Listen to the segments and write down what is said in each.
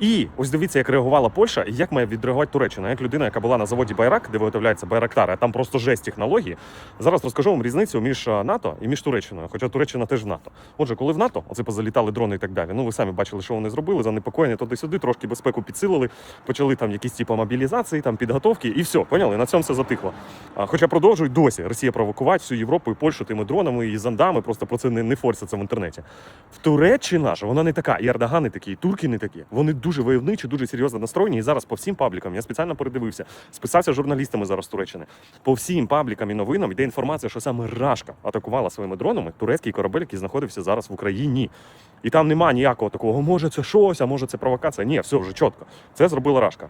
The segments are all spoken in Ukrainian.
І ось дивіться, як реагувала Польща, і як має відреагувати Туреччина. Як людина, яка була на заводі Байрак, де виготовляється Байрактар, а там просто жесть технології. Зараз розкажу вам різницю між НАТО і між Туреччиною. Хоча Туреччина теж в НАТО. Отже, коли в НАТО, оце позалітали дрони і так далі. Ну ви самі бачили, що вони зробили, занепокоєння туди-сюди, трошки безпеку підсилили, почали там якісь типу мобілізації, там підготовки, і все, поняли? На цьому все затихло. А, хоча продовжують досі Росія провокувати всю Європу і Польщу тими дронами і зандами. Просто про це не, не форсяться в інтернеті. В Туреччина ж вона не така, і Ердоган не такі, і турки не такі. Вони дуже войовничі, дуже серйозно настроєні. І зараз по всім паблікам я спеціально передивився, списався з журналістами зараз Туреччини. По всім паблікам і новинам йде інформація, що саме Рашка атакувала своїми дронами турецький корабель, який знаходився зараз в Україні. І там нема ніякого такого, може це щось, а може це провокація. Ні, все вже чітко. Це зробила Рашка.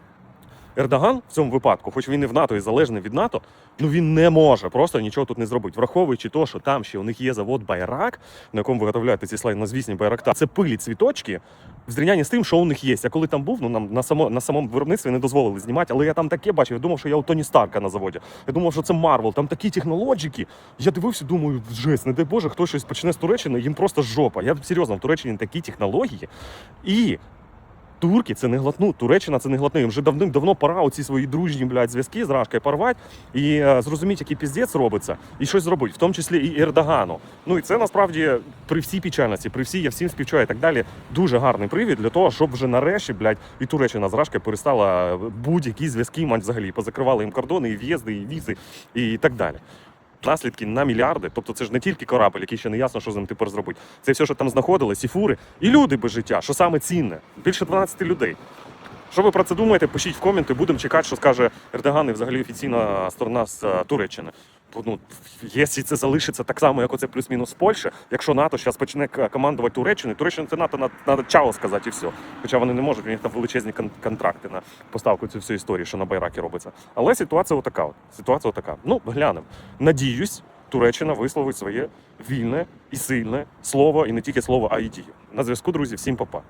Ердоган в цьому випадку, хоч він і в НАТО і залежний від НАТО, ну він не може просто нічого тут не зробити. Враховуючи те, що там ще у них є завод Байрак, на якому виготовляють ці слайнозвісні Байракта. Це пилі цвіточки в зрівнянні з тим, що у них є. Я коли там був, ну нам на само на самому виробництві не дозволили знімати, але я там таке бачив. Я думав, що я у Тоні Старка на заводі. Я думав, що це Марвел, там такі технологіки. Я дивився, думаю, жесть, не дай Боже, хтось щось почне з Туреччини, їм просто жопа. Я серйозно в Туреччині такі технології. І Турки це не глотнуть, Туреччина це не глотне. Їм вже давним-давно пора оці свої дружні блядь, зв'язки з Рашкою порвати і е, зрозуміти, який піздець робиться, і щось зробити, в тому числі і Ердогану. Ну і це насправді при всій печальності, при всій я всім співчуваю і так далі. Дуже гарний привід для того, щоб вже нарешті, блядь, і Туреччина з Рашкою перестала будь-які зв'язки мати взагалі. Позакривали їм кордони, і в'їзди, і візи, і так далі. Наслідки на мільярди, тобто це ж не тільки корабель, який ще не ясно, що з ним тепер зробити. Це все, що там знаходилось, і фури, і люди без життя, що саме цінне. Більше 12 людей. Що ви про це думаєте? Пишіть в коменти, будемо чекати, що скаже Ердоган і взагалі офіційна сторона з е, Туреччини. Ну, якщо це залишиться так само, як оце плюс-мінус Польща, якщо НАТО зараз почне командувати Туреччиною, Туреччина це НАТО треба чао сказати і все. Хоча вони не можуть, у них там величезні кон- контракти на поставку цієї всієї історії, що на Байракі робиться. Але ситуація отака. От. Ситуація отака. Ну, глянемо. Надіюсь, Туреччина висловить своє вільне і сильне слово, і не тільки слово, а й дію. На зв'язку, друзі, всім па-па.